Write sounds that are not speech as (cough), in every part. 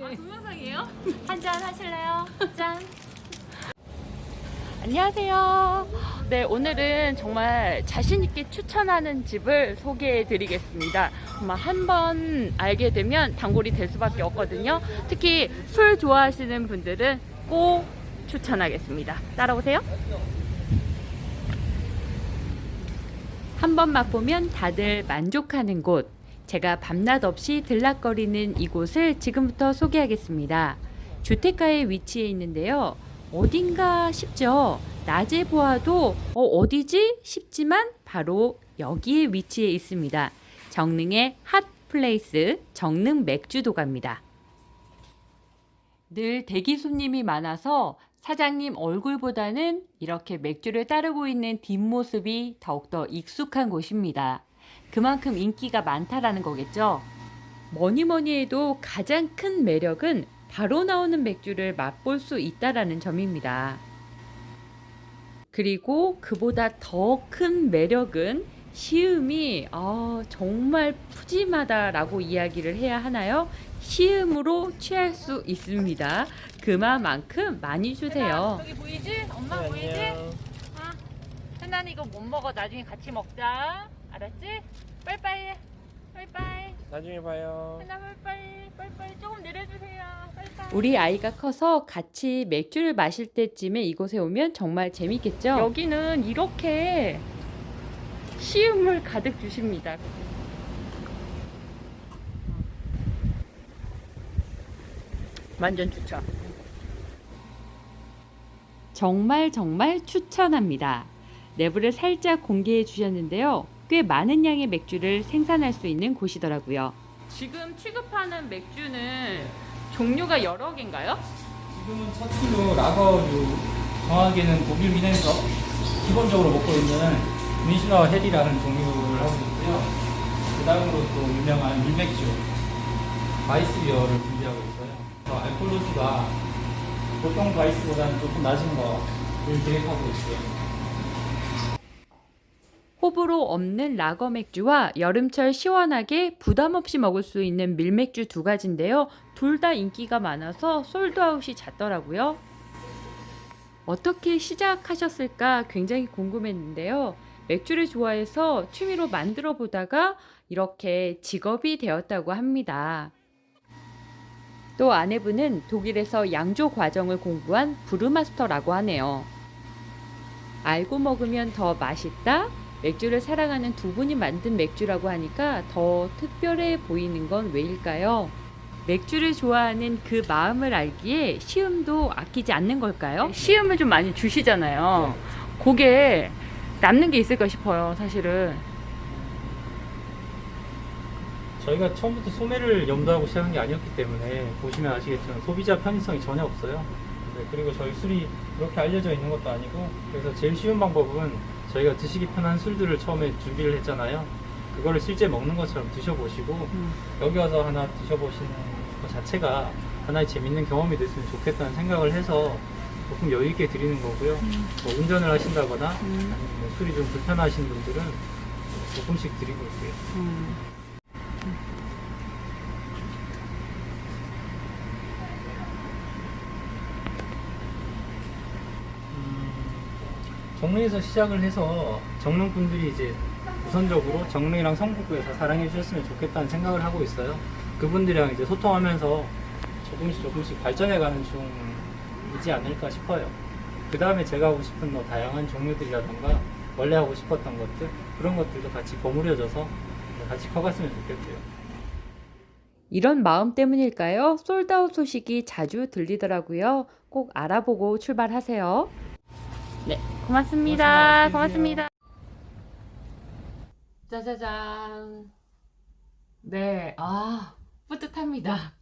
아, 동영상이에요? 한잔 하실래요? 짠. 안녕하세요. 네, 오늘은 정말 자신있게 추천하는 집을 소개해 드리겠습니다. 정말 한번 알게 되면 단골이 될 수밖에 없거든요. 특히 술 좋아하시는 분들은 꼭 추천하겠습니다. 따라오세요. 한 번 맛보면 다들 만족하는 곳. 제가 밤낮 없이 들락거리는 이곳을 지금부터 소개하겠습니다. 주택가에 위치해 있는데요. 어딘가 싶죠? 낮에 보아도 어, 어디지? 싶지만 바로 여기에 위치해 있습니다. 정릉의 핫플레이스 정릉 맥주도가입니다. 늘 대기 손님이 많아서 사장님 얼굴보다는 이렇게 맥주를 따르고 있는 뒷모습이 더욱더 익숙한 곳입니다. 그만큼 인기가 많다라는 거겠죠. 뭐니 뭐니 해도 가장 큰 매력은 바로 나오는 맥주를 맛볼 수 있다라는 점입니다. 그리고 그보다 더 큰 매력은 시음이 아, 정말 푸짐하다라고 이야기를 해야 하나요? 시음으로 취할 수 있습니다. 그만큼 많이 주세요. 여기 보이지? 엄마 보이지? 아, 현아는 이거 못 먹어. 나중에 같이 먹자. 알았지? 빠이빠이. 빠이빠이. 나중에 봐요. 현아 빠이빠이. 빠이빠이. 조금 내려주세요. 빠이빠이. 우리 아이가 커서 같이 맥주를 마실 때쯤에 이곳에 오면 정말 재밌겠죠? 여기는 이렇게 시음을 가득 주십니다. 완전 추천. 정말 정말 추천합니다. 내부를 살짝 공개해 주셨는데요. 꽤 많은 양의 맥주를 생산할 수 있는 곳이더라고요. 지금 취급하는 맥주는 종류가 여러 개인가요? 지금은 첫 출로 라거류 정확하게는 독일 윈에서 기본적으로 먹고 있는 민슈라와 헬이라는 종류를 하고 있고요. 그 다음으로 또 유명한 밀맥주 바이스비어를 준비하고 있어요. 어, 알콜로스가 보통 바이스보다는 조금 낮은 거를 계획하고 있고요. 호불호 없는 라거 맥주와 여름철 시원하게 부담 없이 먹을 수 있는 밀맥주 두 가지인데요. 둘 다 인기가 많아서 솔드아웃이 잦더라고요. 어떻게 시작하셨을까 굉장히 궁금했는데요. 맥주를 좋아해서 취미로 만들어 보다가 이렇게 직업이 되었다고 합니다. 또 아내분은 독일에서 양조 과정을 공부한 브루마스터라고 하네요. 알고 먹으면 더 맛있다? 맥주를 사랑하는 두 분이 만든 맥주라고 하니까 더 특별해 보이는 건 왜일까요? 맥주를 좋아하는 그 마음을 알기에 시음도 아끼지 않는 걸까요? 시음을 좀 많이 주시잖아요. 그게 남는 게 있을까 싶어요, 사실은. 저희가 처음부터 소매를 염두하고 시작한 게 아니었기 때문에 보시면 아시겠지만 소비자 편의성이 전혀 없어요. 네, 그리고 저희 술이 그렇게 알려져 있는 것도 아니고 그래서 제일 쉬운 방법은 저희가 드시기 편한 술들을 처음에 준비를 했잖아요. 그거를 실제 먹는 것처럼 드셔보시고 음. 여기 와서 하나 드셔보시는 것 자체가 하나의 재밌는 경험이 됐으면 좋겠다는 생각을 해서 조금 여유 있게 드리는 거고요. 뭐 운전을 하신다거나 아니면 뭐 술이 좀 불편하신 분들은 조금씩 드리고 있고요. 음. 음, 정릉에서 시작을 해서 정릉 분들이 이제 우선적으로 정릉이랑 성북구에서 사랑해 주셨으면 좋겠다는 생각을 하고 있어요. 그분들이랑 이제 소통하면서 조금씩 조금씩 발전해가는 중이지 않을까 싶어요. 그 다음에 제가 하고 싶은 뭐 다양한 종류들이라던가 원래 하고 싶었던 것들 그런 것들도 같이 버무려져서 같이 커갔으면 좋겠고요. 이런 마음 때문일까요? 솔드아웃 소식이 자주 들리더라고요. 꼭 알아보고 출발하세요. 네, 고맙습니다. 고맙습니다. 짜자잔. 네, 아, 뿌듯합니다.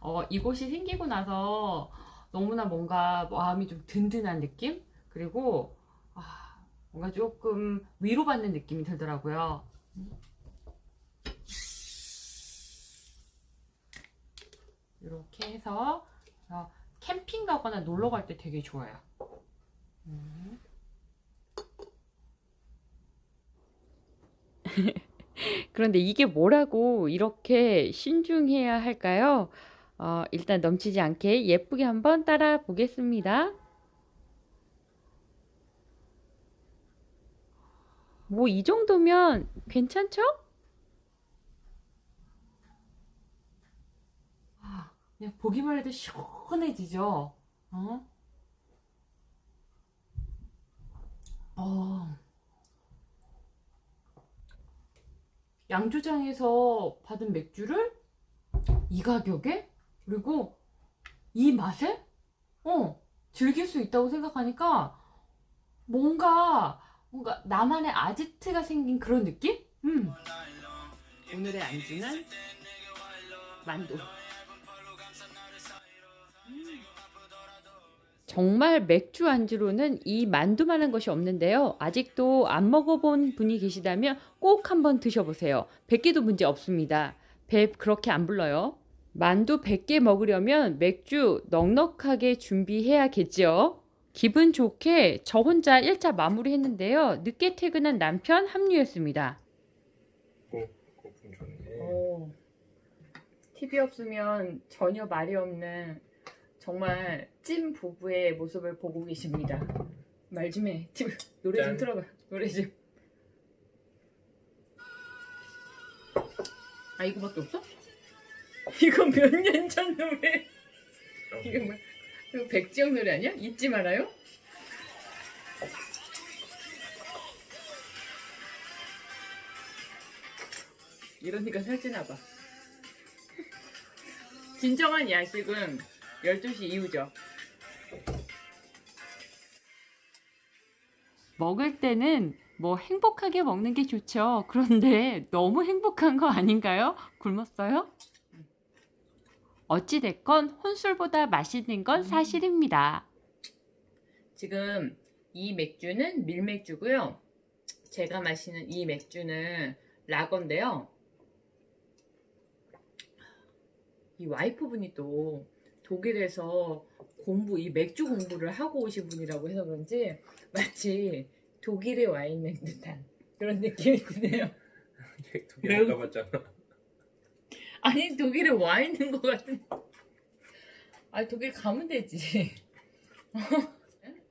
어, 이곳이 생기고 나서 너무나 뭔가 마음이 좀 든든한 느낌? 그리고, 아, 뭔가 조금 위로받는 느낌이 들더라고요. 이렇게 해서 어, 캠핑 가거나 놀러 갈 때 되게 좋아요. 음. (laughs) 그런데 이게 뭐라고 이렇게 신중해야 할까요? 어, 일단 넘치지 않게 예쁘게 한번 따라 보겠습니다. 뭐 이 정도면 괜찮죠? 아, 그냥 보기만 해도 시원해지죠. 어? 어. 양조장에서 받은 맥주를 이 가격에 그리고 이 맛에 어 즐길 수 있다고 생각하니까 뭔가 뭔가 나만의 아지트가 생긴 그런 느낌? 음. 오늘의 안주는 만두. 정말 맥주 안주로는 이 만두만한 것이 없는데요. 아직도 안 먹어본 분이 계시다면 꼭 한번 드셔보세요. 100개도 문제 없습니다. 배 그렇게 안 불러요. 만두 100개 먹으려면 맥주 넉넉하게 준비해야겠죠. 기분 좋게 저 혼자 1차 마무리했는데요. 늦게 퇴근한 남편 합류했습니다. 거품 좋네. 오, TV 없으면 전혀 말이 없는 정말 찐 부부의 모습을 보고 계십니다. 말 좀 해. TV 노래 좀 짠. 틀어봐. 노래 좀. 아 이거밖에 없어? (laughs) 이거 몇 년 전 노래. 이거 뭐 이거 백지영 노래 아니야? 잊지 말아요. 이러니까 살찌나 봐. (laughs) 진정한 야식은 12시 이후죠. 먹을 때는 뭐 행복하게 먹는 게 좋죠. 그런데 (laughs) 너무 행복한 거 아닌가요? 굶었어요? 어찌됐건 혼술보다 맛있는 건 사실입니다. 지금 이 맥주는 밀맥주고요. 제가 마시는 이 맥주는 라거인데요. 이 와이프분이 또 독일에서 공부, 이 맥주 공부를 하고 오신 분이라고 해서 그런지 마치 독일에 와 있는 듯한 그런 느낌이 드네요. 독일 안 가봤잖아. 아니 독일에 와 있는 것 같은. 아 독일 가면 되지.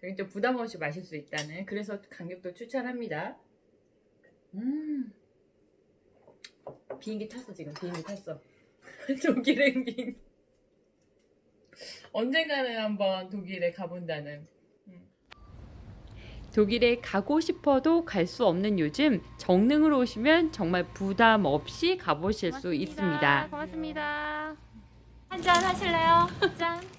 여기 (laughs) 좀 부담 없이 마실 수 있다는. 그래서 강력도 추천합니다. 음. 비행기 탔어 지금 비행기 탔어. (laughs) 독일행 비행기. 언젠가는 한번 독일에 가본다는. 음. 독일에 가고 싶어도 갈 수 없는 요즘 정릉으로 오시면 정말 부담 없이 가보실 수 있습니다. 고맙습니다. 한잔 하실래요? 짠.